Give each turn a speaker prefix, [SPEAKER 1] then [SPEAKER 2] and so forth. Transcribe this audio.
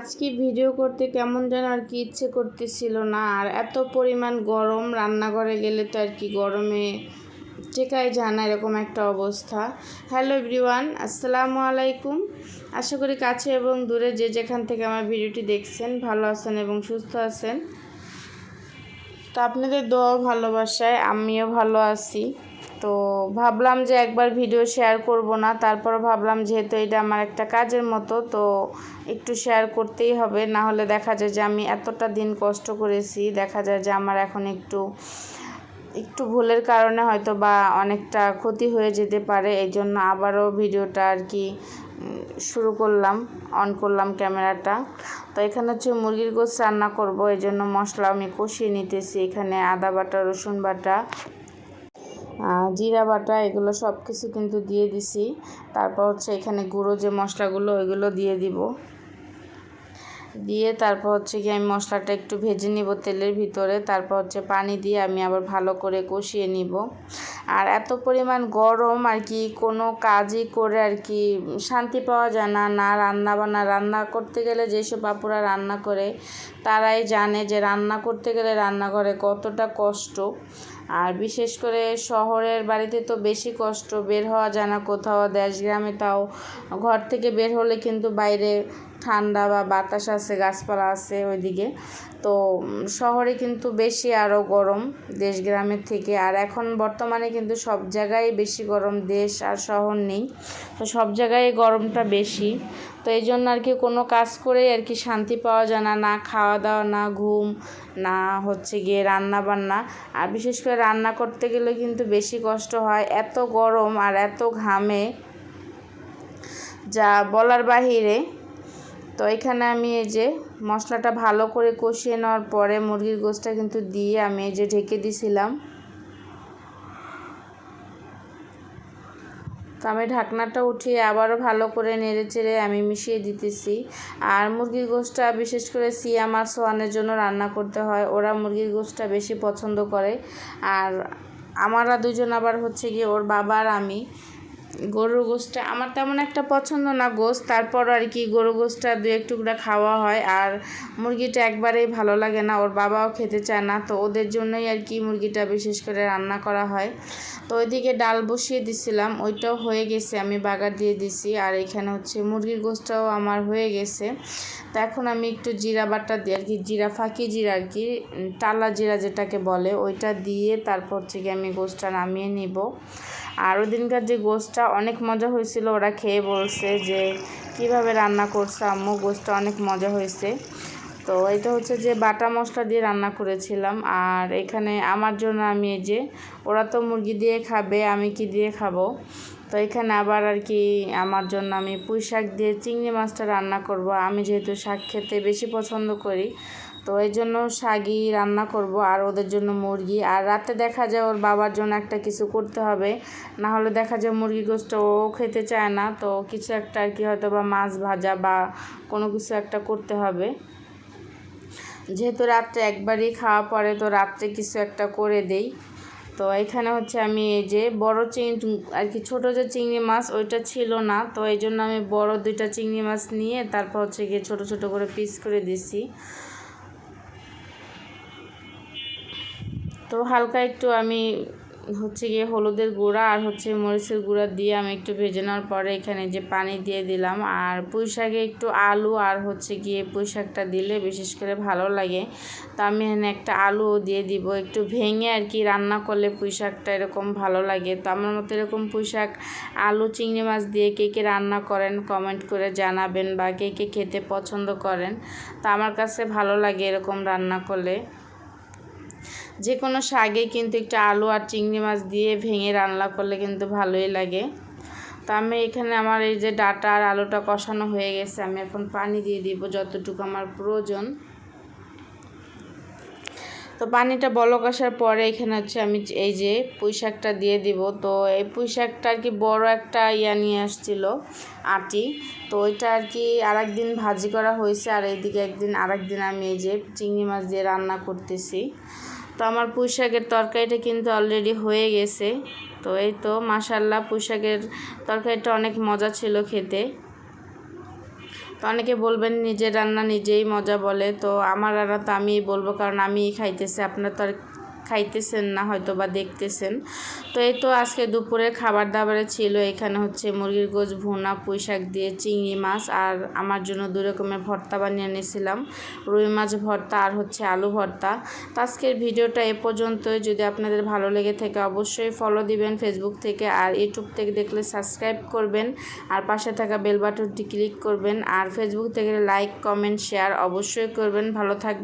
[SPEAKER 1] আজকে ভিডিও করতে কেমন যেন আর কি ইচ্ছে করতেছিল না, আর এত পরিমাণ গরম রান্নাঘরে গেলে তো আর কি গরমে টেকাই যায় না এরকম একটা অবস্থা। হ্যালো এভরিওয়ান আসসালামু আলাইকুম। আশা করি কাছে এবং দূরে যে যেখান থেকে আমার ভিডিওটি দেখছেন, ভালো আছেন এবং সুস্থ আছেন। তো আপনাদের দোয়া ভালোবাসায় আমিও ভালো আছি। তো ভাবলাম যে একবার ভিডিও শেয়ার করব না। তারপর ভাবলাম যেহেতু এটা আমার একটা কাজের মতো, তো একটু শেয়ার করতেই হবে। না হলে দেখা যায় যে আমি এতটা দিন কষ্ট করেছি, দেখা যায় যে আমার এখন একটু একটু ভুলের কারণে হয়তো বা অনেকটা ক্ষতি হয়ে যেতে পারে। এই জন্য আবারও ভিডিওটা আর কি শুরু করলাম অন করলাম ক্যামেরাটা। তো এখানে হচ্ছে মুরগির গোস রান্না করব। এই জন্য মশলা আমি কষিয়ে নিতেছি। এখানে আদা বাটা, রসুন বাটা। জিরা বাটা, এগুলো সব কিছু কিন্তু দিয়ে দিছি। তারপর হচ্ছে এখানে গুঁড়ো যে মশলাগুলো, ওইগুলো দিয়ে দিব। দিয়ে তারপর হচ্ছে কি আমি মশলাটা একটু ভেজে নিব তেলের ভিতরে। তারপর হচ্ছে পানি দিয়ে আমি আবার ভালো করে কষিয়ে নিব। আর এত পরিমাণ গরম আর কি, কোনো কাজই করে আর কি শান্তি পাওয়া যায় না। না রান্না বান্না রান্না করতে গেলে যেসব আপুরা রান্না করে, তারাই জানে যে রান্না করতে গেলে রান্নাঘরে কতটা কষ্ট। আর বিশেষ করে শহরের বাড়িতে তো বেশি কষ্ট, বের হওয়া যায় না কোথাও, দেশ গ্রামে তাও, ঘর থেকে বের হলে কিন্তু বাইরে ঠান্ডা বা বাতাস আছে, গাছপালা আছে ওইদিকে। তো শহরে কিন্তু বেশি আরও গরম দেশ গ্রামের থেকে। আর এখন বর্তমানে কিন্তু সব জায়গায় বেশি গরম দেশ আর শহর নেই। তো সব জায়গায় গরমটা বেশি। তো এই জন্য আর কি কোনো কাজ করেই আর কি শান্তি পাওয়া যায় না না খাওয়া দাওয়া, না ঘুম, না হচ্ছে গিয়ে রান্না বান্না। আর বিশেষ করে রান্না করতে গেলে কিন্তু বেশি কষ্ট হয়। এত গরম আর এত ঘামে, যা বলার বাহিরে তো এখানে আমি এই যে মশলাটা ভালো করে কষিয়ে নেওয়ার পরে মুরগির গোশটা কিন্তু দিয়ে আমি এই যে ঢেকে দিছিলাম। তো আমি ঢাকনাটা উঠিয়ে আবারও ভালো করে নেড়ে চেড়ে আমি মিশিয়ে দিতেছি। আর মুরগির গোশটা, বিশেষ করে সিয়াম আর সোয়ানের জন্য রান্না করতে হয়, ওরা মুরগির গোশটা বেশি পছন্দ করে। আর আমারা দুজন আবার হচ্ছে গিয়ে ওর বাবা আর আমি গরুর গোশটা আমার তেমন একটা পছন্দ না গোশ, তারপর আর কি গরু গোশটা দু এক টুকরা খাওয়া হয় আর মুরগিটা একবারেই ভালো লাগে না, ওর বাবাও খেতে চায় না, তো ওদের জন্যই আর কি মুরগিটা বিশেষ করে রান্না করা হয়। তো ওইদিকে ডাল বসিয়ে দিছিলাম, ওইটাও হয়ে গেছে, আমি বাগার দিয়ে দিছি, আর এখানে হচ্ছে মুরগির গোশটাও আমার হয়ে গেছে। তো এখন আমি একটু জিরা বাটা দিই আর কি, জিরা ফাঁকি জিরা আর কি টালা জিরা যেটাকে বলে, ওইটা দিয়ে তারপর হচ্ছে কি আমি গোশটা নামিয়ে নিব। আর ওই দিনকার যে গোশটা অনেক মজা হয়েছিল, ওরা খেয়ে বলছে যে, কীভাবে রান্না করছে আম্মু? গোশটা অনেক মজা হয়েছে। তো এটা হচ্ছে যে বাটা মশলা দিয়ে রান্না করেছিলাম। আর এখানে আমার জন্য আমি এই যে, ওরা তো মুরগি দিয়ে খাবে, আমি কি দিয়ে খাব? তো এখানে আবার আর কি আমার জন্য আমি পুঁই শাক দিয়ে চিংড়ি মাছটা রান্না করব। আমি যেহেতু শাক খেতে বেশি পছন্দ করি তো এই জন্য শাগি রান্না করব আর ওদের জন্য মুরগি। আর রাতে দেখা যায় ওর বাবার জন্য একটা কিছু করতে হবে। না হলে দেখা যায় মুরগি গোষ্ঠ ও খেতে চায় না। তো কিছু একটা আর কি হয়তো বা মাছ ভাজা বা কোনো কিছু একটা করতে হবে। যেহেতু রাত্রে একবারই খাওয়া পরে তো রাত্রে কিছু একটা করে দেই। তো এখানে হচ্ছে আমি এই যে বড় চিংড়ি আর কি ছোটো যে চিংড়ি মাছ, ওইটা ছিল না। তো এই জন্য আমি বড় দুইটা চিংড়ি মাছ নিয়ে তারপর হচ্ছে গিয়ে ছোটো ছোটো করে পিস করে দিছি। তো হালকা একটু আমি হচ্ছে গিয়ে হলুদের গুঁড়া আর হচ্ছে মরিচের গুঁড়া দিয়ে আমি একটু ভেজে নেওয়ার পরে এখানে যে পানি দিয়ে দিলাম আর পুঁই শাকে একটু আলু আর হচ্ছে গিয়ে পুঁই শাকটা দিলে বিশেষ করে ভালো লাগে। তো আমি এখানে একটা আলুও দিয়ে দিব, একটু ভেঙে আর কি রান্না করলে পুঁই শাকটা এরকম ভালো লাগে। তো আমার মতো এরকম পুঁই শাক, আলু, চিংড়ি মাছ দিয়ে কে কে রান্না করেন কমেন্ট করে জানাবেন বা কে কে খেতে পছন্দ করেন। তো আমার কাছে ভালো লাগে এরকম রান্না করলে। যে কোনো শাকে কিন্তু একটু আলু আর চিংড়ি মাছ দিয়ে ভেঙে রান্না করলে কিন্তু ভালোই লাগে। তো আমি এখানে আমার এই যে ডাটা আর আলুটা কষানো হয়ে গেছে, আমি এখন পানি দিয়ে দিব যতটুকু আমার প্রয়োজন। তো পানিটা বলক আসার পরে এখানে হচ্ছে আমি এই যে পুঁই শাকটা দিয়ে দিব। তো এই পুঁই শাকটা আর কি বড় একটা ইয়া নিয়ে আসছিল, আটি। তো ওইটা আর কি আর একদিন ভাজি করা হয়েছে, আর এইদিকে একদিন আর একদিন আমি এই যে চিংড়ি মাছ দিয়ে রান্না করতেছি। তো আমার পুঁইশাকের তরকারিটা কিন্তু অলরেডি হয়ে গেছে। তো এই তো মাসাল্লাহ পুঁইশাকের তরকারিটা অনেক মজা ছিল খেতে। তো অনেকে বলবেন নিজের রান্না নিজেই মজা বলে, তো আমার রান্না তো আমি বলব, কারণ আমিই খাইতেছি। আপনার তো আর খাইতেছেন না হয়তো বা দেখতেছেন। তো এই তো আজকে দুপুরে খাবার দাবারে ছিল, এখানে হচ্ছে মুরগির গোছ ভুনা পুঁই শাক দিয়ে চিংড়ি মাছ, আর আমার জন্য দু রকমের ভর্তা বানিয়ে নিয়েছিলাম রুই মাছ ভর্তা আর হচ্ছে আলু ভর্তা। তো আজকের ভিডিওটা এ পর্যন্তই। যদি আপনাদের ভালো লেগে থাকে, অবশ্যই ফলো দিবেন ফেসবুক থেকে, আর ইউটিউব থেকে দেখলে সাবস্ক্রাইব করবেন, আর পাশে থাকা বেল বাটনটি ক্লিক করবেন, আর ফেসবুক থেকে লাইক কমেন্ট শেয়ার অবশ্যই করবেন। ভালো থাকবেন।